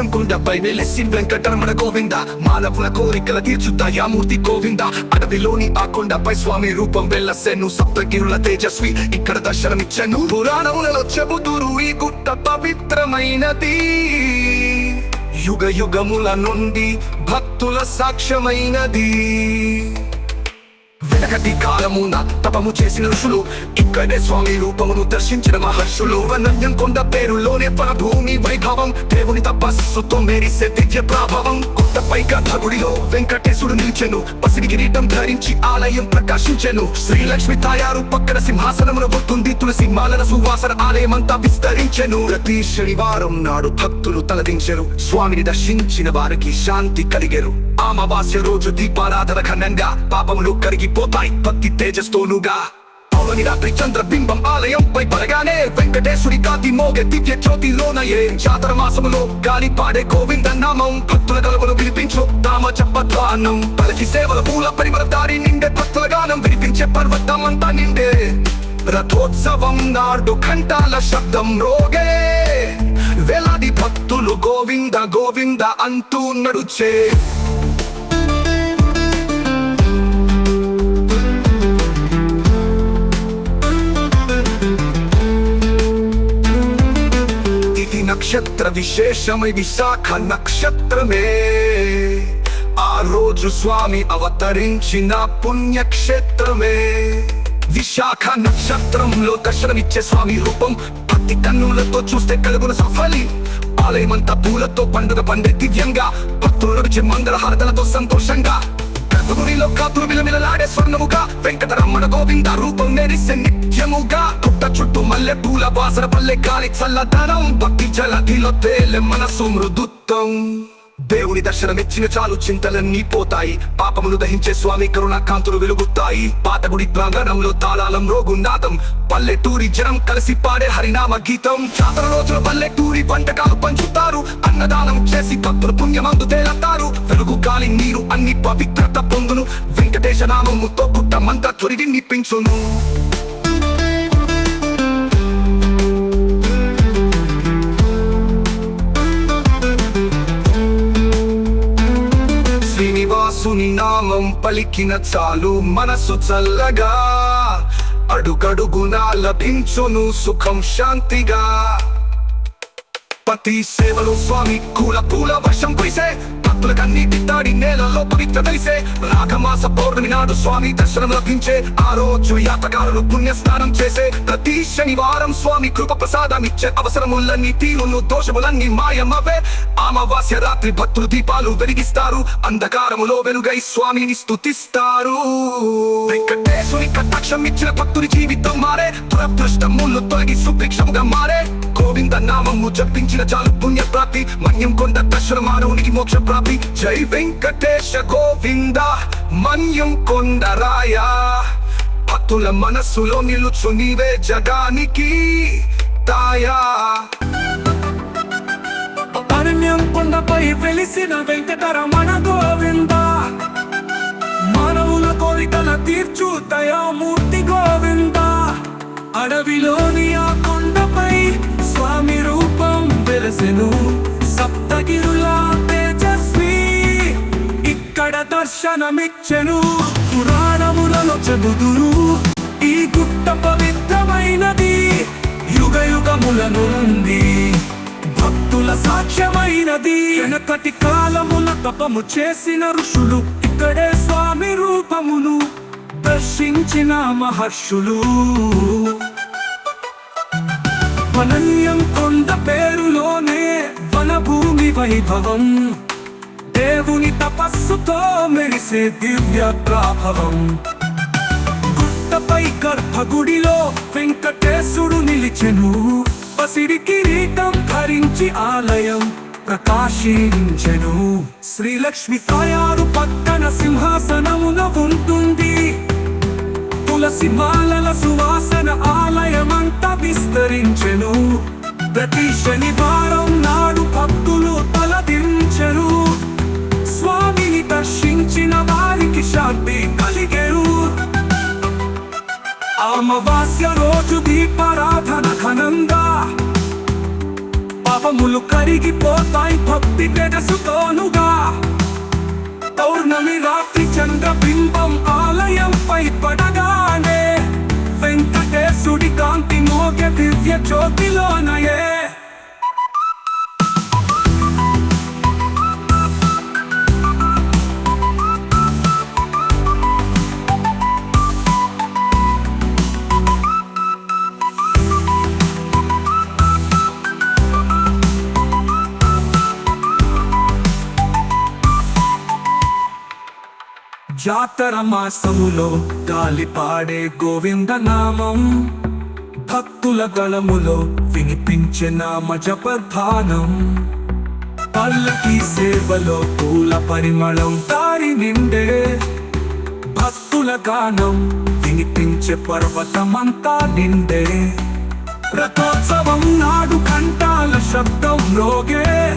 మన్యం కొండపై వెలసి వెంకటరమణ గోవింద. మానవుల కోరికల తీర్చు దయామూర్తి గోవింద. అడవిలోని ఆ కొండపై స్వామి రూపం వెళ్ళసెను సప్తగిరుల తేజస్వి ఇక్కడ దర్శనమిచ్చను. పురాణములలో చెబుతురు ఈ గుట్ట పవిత్రమైనది. యుగ యుగముల నుండి భక్తుల సాక్ష్యమైనది. వెనకటి కాలమున తపము చేసిన ఋషులు ఇక్కడే స్వామి రూపమును దర్శించిన మహర్షులు. వనన్యం కొండ పేరులోనే మన భూమి వైభవం దేవుని తపస్సుతో మేరిసే దివ్య ప్రభావం. కొత్త పైగా వెంకటేశుడు నిలిచెను పసిడి కిరీటం ధరించి ఆలయం ప్రకాశించెను. శ్రీలక్ష్మి తాయారు పక్కన సింహాసనమున వస్తుంది తులసి మాలన సువాసన ఆలయమంతా విస్తరించెను. ప్రతి శనివారం నాడు భక్తులు తలదించెరు స్వామిని దర్శించిన వారికి శాంతి కలిగెరు. అమావాస్య రోజు దీపారాధన ఘనంగా పాపములు పోతాయి భక్తి తేజస్తోనుగా పౌర్ణమి రాత్రి చంద్ర బింబం ఆలయంపై పడగానే వెంకటేశ్వరి కాతి మోగే దివ్య జ్యోతిలోనయే జాతర మాసములో గాలి పాడే గోవింద నామం. భక్తుల గలవలు వినిపించు తామ చెప్పద్వానం పలకి సేవల పూల పరిమళ దారి నిండే భక్తుల గానం వినిపించే పర్వతమంతా నిండే. రథోత్సవం నాడు ఘంటాల శబ్దం రోగే. వేలాది భక్తులు గోవింద గోవింద అంటూ నడుచే. చరిత్ర విశేషమై విశాఖ నక్షత్రమే. ఆ రోజు స్వామి అవతరించిన పుణ్యక్షేత్రమే. విశాఖ నక్షత్రంలో దర్శనమిచ్చే స్వామి రూపం. పత్తి కన్నులతో చూస్తే కలుగున సఫలి. ఆలయమంతా పూలతో పండుగ పండే దివ్యంగా. భక్తుల నుంచి మంగళ హారతలతో సంతోషంగా. గర్భగుడిలో కాతులు మిలమిలలాడే స్వర్ణముగా. వెంకట గోవింద రూపం మెరిసే నిత్యముగా పుట్ట చుట్టూ మల్లె పూల వాసన పల్లె గాలి చల్లదనం భక్తి జలధిలో తేలె మనసు మృదుత్వం. దేవుని దర్శనమిచ్చిన చాలు చింతలన్నీ పోతాయి. పాపములు దహించే స్వామి కరుణ కాంతులు వెలుగుతాయి పాతగుడి ప్రాంగణంలో తాళాలం రోగున్నాదం పల్లెటూరి జనం కలిసి పాడే హరినామ గీతం. జాతర రోజుల పల్లెటూరి వంటకాలు పంచుతారు. అన్నదానం చేసి భక్తులు పుణ్యమందు తేలతారు. వెలుగు గాలి నీరు అన్ని పవిత్రత పొందును. వెంకటేశ నామముతో పుట్టమంతా నిప్పించును. శ్రీనివాసుని నామం పలికిన చాలు మనసు చల్లగా అడుగడుగున లభించును సుఖం శాంతిగా. పతి సేవలు స్వామి కూల పూల వర్షం కురిసే భక్తుల కన్నీటి తాడి నేలలో పవిత్ర తెలిసే రాగమాస పౌర్ణమి నాడు స్వామి దర్శనం లభించే. ఆ రోజు యాత్రకారులు పుణ్య స్నానం చేసే. ప్రతి శనివారం స్వామి కృప ప్రసాదం ఇచ్చే అవసరములన్నీ తీరును దోషములన్నీ మాయమవే. అమావాస్య రాత్రి భక్తులు దీపాలు వెలిగిస్తారు. అంధకారములో వెలుగై స్వామిని స్థుతిస్తారు వెంకటేశ్వరి కటాక్షం ఇచ్చిన భక్తుడి జీవితం మారే. దురదృష్టములు తొలగి సుభిక్షముగా మారే. నామము జపించిన చాలు పుణ్య ప్రాప్తి మన్యం కొండ దర్శన మానవునికి మోక్ష ప్రాప్తి జై వెంకటేశ గోవింద మన్యం కొండ రాయ. భక్తుల మనస్సులో నిలుచు నీవే జగానికి తాయా. అరణ్యం కొండపై వెలిసిన వెంకటరమణ గోవింద. మానవుల కోరికల తీర్చు దయామూర్తి గోవింద. అడవిలోని వెలసెను సప్తగిరుల తేజస్వి ఇక్కడ దర్శనమిచ్చెను. పురాణములలో చెబుదురు ఈ గుట్ట పవిత్రమైనది యుగ యుగముల నుండి భక్తుల సాక్ష్యమైనది. వెనకటి కాలముల తపము చేసిన ఋషులు ఇక్కడే స్వామి రూపమును దర్శించిన మహర్షులు. వనన్యం వైభవం. దేవుని తపస్సుతో మెరిసే దివ్య ప్రాభవం. గుట్టపై గర్భగుడిలో వెంకటేశుడు నిలిచెను. పసిడి కిరీటం ధరించి ఆలయం ప్రకాశించెను. శ్రీలక్ష్మి తయారు పక్కన సింహాసనమున ఉంటుంది తులసి మాలల సువాసన ఆలయమంతా విస్తరించెను. ప్రతి శనివారం నాడు భక్తులు సందర్శించిన వారికి శాంతి కలిగేరు. అమావాస్య రోజు దీపారాధన ఘనంగా. పాపములు కరిగిపోతాయి భక్తి పెదసుతోనుగా. పౌర్ణమి రాత్రి చంద్రబింబం ఆలయంపై పడగానే వెంకటేశుడి కాంతి మోగ దివ్య జ్యోతిలోనయే. జాతర మాసములో గాలి పాడే గోవింద నామం. భక్తుల గళములో వినిపించే నామ జపధానం పల్లకి సేవలో పూల పరిమళం దారి నిండే. భక్తుల గానం వినిపించే పర్వతమంతా నిండే. రథోత్సవం నాడు కంటాల శబ్దం రోగే.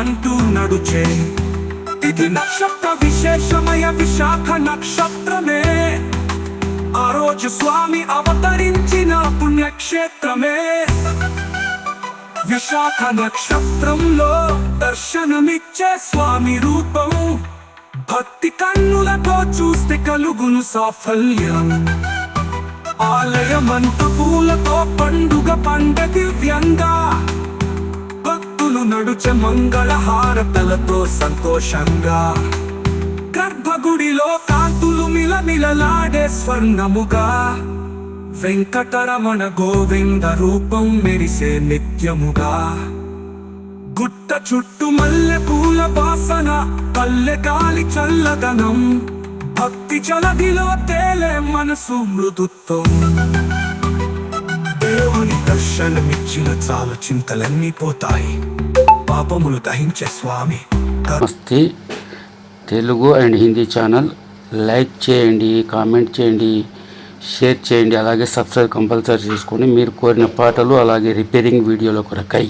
అంటూ నడుచే. ఇది నక్షత్ర విశేషమయ విశాఖ నక్షత్రమే. ఆ రోజు స్వామి అవతరించిన పుణ్యక్షేత్రమే. విశాఖ నక్షత్రంలో దర్శనమిచ్చే స్వామి రూపం. భక్తి కన్నులతో చూస్తే కలుగును సాఫల్యం. ఆలయమంత పూలతో పండుగ పండ దివ్యంగా. భక్తులు నడుచే మంగళ హారతలతో సంతోషంగా గర్భగుడిలో కాంతులు మిలమిలలాడే స్వర్ణముగా వెంకటరమణ గోవింద రూపం మెరిసే నిత్యముగా. గుట్ట చుట్టూ మల్లె పూల వాసన పల్లె గాలి చల్లదనం భక్తి చలదిలో తేలే మనసు మృదుత్వం. దర్శనమిచ్చిన చాలు చింతలన్నీ పోతాయి. పాపములు దహించే స్వామి. నమస్తే. Telugu and Hindi channel like చేయండి కామెంట్ చేయండి షేర్ చేయండి అలాగే సబ్స్క్రైబ్ కంపల్సరీ చేసుకొని మీరు కోరిన పాటలు అలాగే రిపేరింగ్ వీడియోల కొరకై